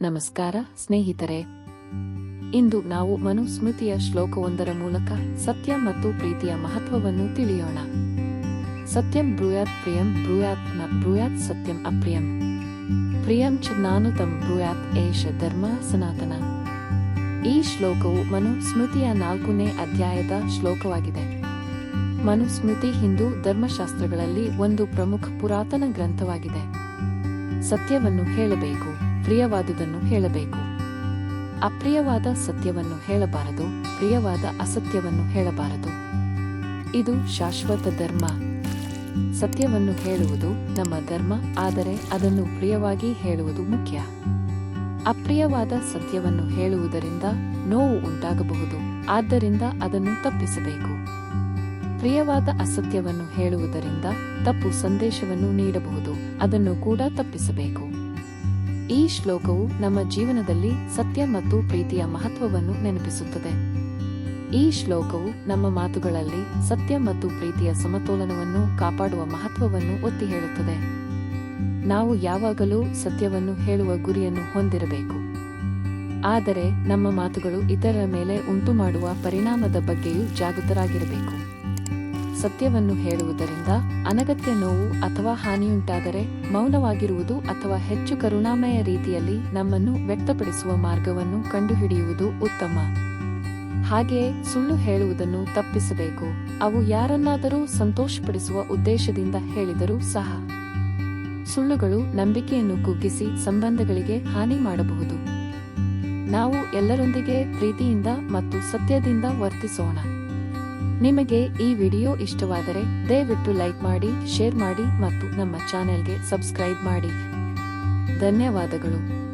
ನಮಸ್ಕಾರ, ಸ್ನೇಹಿತರೆ. ಇಂದು ನಾವು ಮನುಸ್ಮೃತಿಯ ಶ್ಲೋಕವೊಂದರ ಮೂಲಕ ಸತ್ಯ ಮತ್ತು ಪ್ರೀತಿಯ ಮಹತ್ವವನ್ನು ತಿಳಿಯೋಣ. ಸತ್ಯಂ ಬ್ರೂಯಾತ್ ಪ್ರಿಯಂ ಬ್ರೂಯಾತ್ನ ಬ್ರೂಯಾತ್ ಸತ್ಯಂ ಅಪ್ರಿಯಂ. ಪ್ರಿಯಂ ಚ ನಾನು ತಂ ಬ್ರೂಯಾತ್ ಏಷ ಧರ್ಮ ಸನಾತನ. ಈ ಶ್ಲೋಕವು ಮನುಸ್ಮೃತಿಯ ನಾಲ್ಕನೇ ಅಧ್ಯಾಯದ ಶ್ಲೋಕವಾಗಿದೆ. ಮನುಸ್ಮೃತಿ ಹಿಂದೂ ಧರ್ಮಶಾಸ್ತ್ರಗಳಲ್ಲಿ ಒಂದು ಪ್ರಮುಖ ಪುರಾತನ ಗ್ರಂಥವಾಗಿದೆ. ಸತ್ಯವನ್ನು ಹೇಳಬೇಕು. ಪ್ರಿಯವಾದುದನ್ನು ಹೇಳಬೇಕು. ಅಪ್ರಿಯವಾದ ಸತ್ಯವನ್ನು ಹೇಳಬಾರದು, ಪ್ರಿಯವಾದ ಅಸತ್ಯವನ್ನು ಹೇಳಬಾರದು. ಇದು ಶಾಶ್ವತ ಧರ್ಮ. ಸತ್ಯವನ್ನು ಹೇಳುವುದು ನಮ್ಮ ಧರ್ಮ, ಆದರೆ ಅದನ್ನು ಪ್ರಿಯವಾಗಿ ಹೇಳುವುದು ಮುಖ್ಯ. ಅಪ್ರಿಯವಾದ ಸತ್ಯವನ್ನು ಹೇಳುವುದರಿಂದ ನೋವು ಉಂಟಾಗಬಹುದು, ಆದ್ದರಿಂದ ಅದನ್ನು ತಪ್ಪಿಸಬೇಕು. ಪ್ರಿಯವಾದ ಅಸತ್ಯವನ್ನು ಹೇಳುವುದರಿಂದ ತಪ್ಪು ಸಂದೇಶವನ್ನು ನೀಡಬಹುದು, ಅದನ್ನು ಕೂಡ ತಪ್ಪಿಸಬೇಕು. ಈ ಶ್ಲೋಕವು ನಮ್ಮ ಜೀವನದಲ್ಲಿ ಸತ್ಯ ಮತ್ತು ಪ್ರೀತಿಯ ಮಹತ್ವವನ್ನು ನೆನಪಿಸುತ್ತದೆ. ಈ ಶ್ಲೋಕವು ನಮ್ಮ ಮಾತುಗಳಲ್ಲಿ ಸತ್ಯ ಮತ್ತು ಪ್ರೀತಿಯ ಸಮತೋಲನವನ್ನು ಕಾಪಾಡುವ ಮಹತ್ವವನ್ನು ಒತ್ತಿ ಹೇಳುತ್ತದೆ ನಾವು ಯಾವಾಗಲೂ ಸತ್ಯವನ್ನು ಹೇಳುವ ಗುರಿಯನ್ನು ಹೊಂದಿರಬೇಕು. ಆದರೆ ನಮ್ಮ ಮಾತುಗಳು ಇತರರ ಮೇಲೆ ಉಂಟುಮಾಡುವ ಪರಿಣಾಮದ ಬಗ್ಗೆಯೂ ಜಾಗೃತರಾಗಿರಬೇಕು. ಸತ್ಯವನ್ನು ಹೇಳುವುದರಿಂದ ಅನಗತ್ಯ ನೋವು ಅಥವಾ ಹಾನಿಯುಂಟಾದರೆ ಮೌನವಾಗಿರುವುದು ಅಥವಾ ಹೆಚ್ಚು ಕರುಣಾಮಯ ರೀತಿಯಲ್ಲಿ ನಮ್ಮನ್ನು ವ್ಯಕ್ತಪಡಿಸುವ ಮಾರ್ಗವನ್ನು ಕಂಡುಹಿಡಿಯುವುದು ಉತ್ತಮ. ಹಾಗೆಯೇ ಸುಳ್ಳು ಹೇಳುವುದನ್ನು ತಪ್ಪಿಸಬೇಕು. ಅವು ಯಾರನ್ನಾದರೂ ಸಂತೋಷಪಡಿಸುವ ಉದ್ದೇಶದಿಂದ ಹೇಳಿದರೂ ಸಹ. ಸುಳ್ಳುಗಳು ನಂಬಿಕೆಯನ್ನು ಕುಗ್ಗಿಸಿ ಸಂಬಂಧಗಳಿಗೆ ಹಾನಿ ಮಾಡಬಹುದು. ನಾವು ಎಲ್ಲರೊಂದಿಗೆ ಪ್ರೀತಿಯಿಂದ ಮತ್ತು ಸತ್ಯದಿಂದ ವರ್ತಿಸೋಣ. ನಿಮಗೆ ಈ ವಿಡಿಯೋ ಇಷ್ಟವಾದರೆ ದಯವಿಟ್ಟು ಲೈಕ್ ಮಾಡಿ, ಶೇರ್ ಮಾಡಿ ಮತ್ತು ನಮ್ಮ ಚಾನೆಲ್ಗೆ ಸಬ್ಸ್ಕ್ರೈಬ್ ಮಾಡಿ. ಧನ್ಯವಾದಗಳು.